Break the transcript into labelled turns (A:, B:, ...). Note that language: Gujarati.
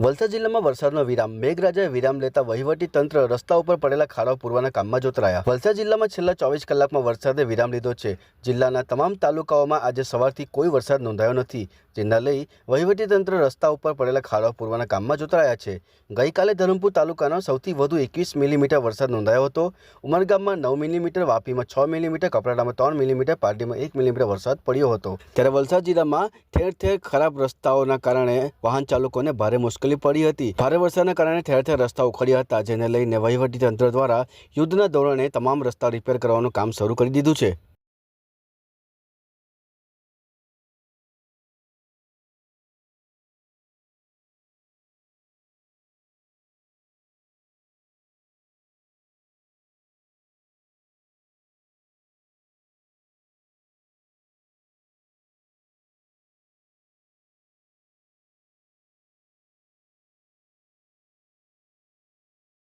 A: વલસાડ જિલ્લામાં વરસાદનો વિરામ. મેઘરાજાએ વિરામ લેતા વહીવટી તંત્ર રસ્તા ઉપર પડેલા ખાડાઓ પૂરવાના કામમાં જોતરાયા. વલસાડ જિલ્લામાં છેલ્લા ચોવીસ કલાકમાં વરસાદે વિરામ લીધો છે. જિલ્લાના તમામ તાલુકાઓમાં આજે સવારથી કોઈ વરસાદ નોંધાયો નથી. જેના લઈ વહીવટી તંત્ર રસ્તા ઉપર પડેલા ખાડવા પૂરવાના કામમાં જોતરાયા છે. ગઈકાલે ધરમપુર તાલુકાનો સૌથી વધુ એકવીસ મિલીમીટર વરસાદ નોંધાયો હતો. ઉમરગામમાં નવ મિલીમીટર, વાપીમાં છ મિલીમીટર, કપરાડામાં ત્રણ મિલીમીટર, પારડીમાં એક મિલીમીટર વરસાદ પડ્યો હતો. ત્યારે વલસાડ જિલ્લામાં ઠેર ઠેર ખરાબ રસ્તાઓના કારણે વાહન ચાલકોને ભારે મુશ્કેલી પડી હતી. ભારે વરસાદના કારણે ઠેર ઠેર રસ્તા ઉખડ્યા હતા, જેને લઈને વહીવટી તંત્ર દ્વારા યુદ્ધના ધોરણે તમામ રસ્તા રિપેર કરવાનું કામ શરૂ કરી દીધું છે.